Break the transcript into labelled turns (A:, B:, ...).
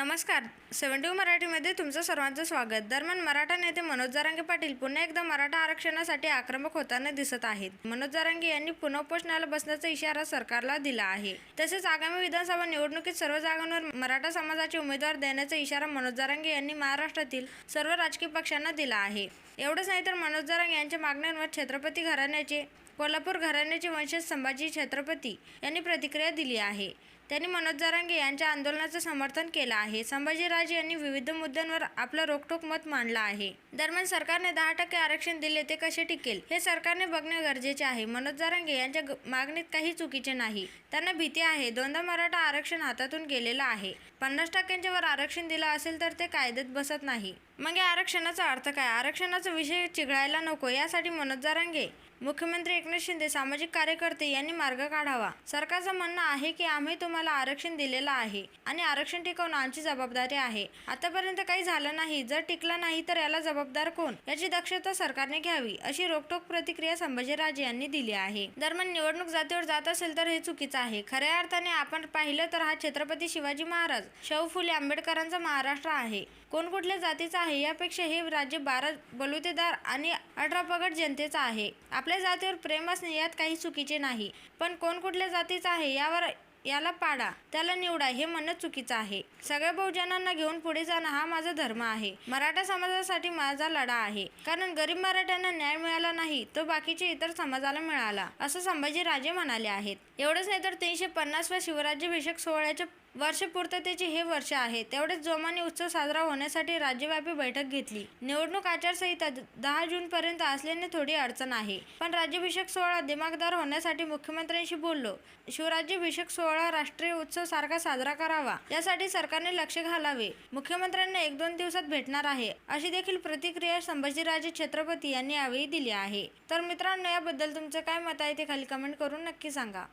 A: नमस्कार. सेव्हन्टी मराठीमध्ये तुमचं सर्वांचं स्वागत. दरम्यान मराठा नेते मनोज जारांगे पाटील पुन्हा एकदा मराठा आरक्षणासाठी आक्रमक होताना दिसत आहेत. मनोज जारांगे यांनी पुन्हा उपोषणाला बसण्याचा इशारा सरकारला दिला आहे. तसेच आगामी विधानसभा निवडणुकीत सर्व जागांवर मराठा समाजाचे उमेदवार देण्याचा इशारा मनोज जारांगे यांनी महाराष्ट्रातील सर्व राजकीय पक्षांना दिला आहे. एवढंच नाही तर मनोज जारांगे यांच्या मागण्यांवर छत्रपती घराण्याचे कोल्हापूर घराण्याचे वंशज संभाजी छत्रपती यांनी प्रतिक्रिया दिली आहे. त्यांनी मनोज जारांगे यांच्या आंदोलनाचं समर्थन केलं आहे. संभाजीराजे यांनी विविध मुद्द्यांवर आपलं रोखठोक मत मांडलं आहे. दरम्यान सरकारने दहा टक्के आरक्षण दिले ते कसे टिकेल? हे सरकारने बघणे गरजेचे आहे. मनोज जारांगे यांच्या ग- मागणीत काही चुकीचे नाही. त्यांना भीती आहे. दोनदा मराठा आरक्षण हातातून गेलेलं आहे. पन्नास टक्क्यांच्या वर आरक्षण दिलं असेल तर ते कायद्यात बसत नाही. मग या आरक्षणाचा अर्थ काय? आरक्षणाचा विषय चिघळायला नको यासाठी मनोज जारांगे मुख्यमंत्री एकनाथ शिंदे सामाजिक कार्यकर्ते यांनी मार्ग काढावा. सरकारचं म्हणणं आहे की आम्ही तुम्हाला आरक्षण दिलेलं आहे आणि आरक्षण टिकवणं आमची जबाबदारी आहे. आतापर्यंत काही झालं नाही. जर टिकलं नाही तर याला जबाबदार कोण? याची दक्षता सरकारने घ्यावी अशी रोखोक प्रतिक्रिया संभाजीराजे यांनी दिली आहे. दरम्यान निवडणूक जातीवर जात असेल तर हे चुकीचं आहे. खऱ्या अर्थाने आपण पाहिलं तर हा छत्रपती शिवाजी महाराज शाहू फुले आंबेडकरांचा महाराष्ट्र आहे. कोण कुठल्या जातीचा आहे यापेक्षा हे राज्य बारा बलुतेदार आणि अठरा पगड जनतेचं आहे. आपल्या जातीवर प्रेम असणे यात काही चुकीचे नाही. पण कोण कुठल्या जातीचा आहे यावर याला पाडा त्याला निवडा हे म्हणणं चुकीचं आहे. सगळ्या बहुजनांना घेऊन पुढे जाणं हा माझा धर्म आहे. मराठा समाजासाठी माझा लढा आहे. कारण गरीब मराठ्यांना न्याय मिळाला नाही तो बाकीचे इतर समाजाला मिळाला असं संभाजीराजे म्हणाले आहेत. एवढंच नाही तर तीनशे पन्नासव्या शिवराज्याभिषेक सोहळ्याच्या वर्षपूर्ततेचे हे वर्ष आहे. तेवढेच जोमाने उत्सव साजरा होण्यासाठी राज्यव्यापी बैठक घेतली. निवडणूक आचारसंहिता दहा जून पर्यंत असल्याने थोडी अडचण आहे. पण राज्याभिषेक सोहळा दिमागदार होण्यासाठी मुख्यमंत्र्यांशी बोललो. शिवराज्याभिषेक सोहळा राष्ट्रीय उत्सव सारखा साजरा करावा यासाठी सरकारने लक्ष घालावे. मुख्यमंत्र्यांना एक दोन दिवसात भेटणार आहे अशी देखील प्रतिक्रिया संभाजीराजे छत्रपती यांनी यावेळी दिली आहे. तर मित्रांनो याबद्दल तुमचं काय मत आहे ते खाली कमेंट करून नक्की सांगा.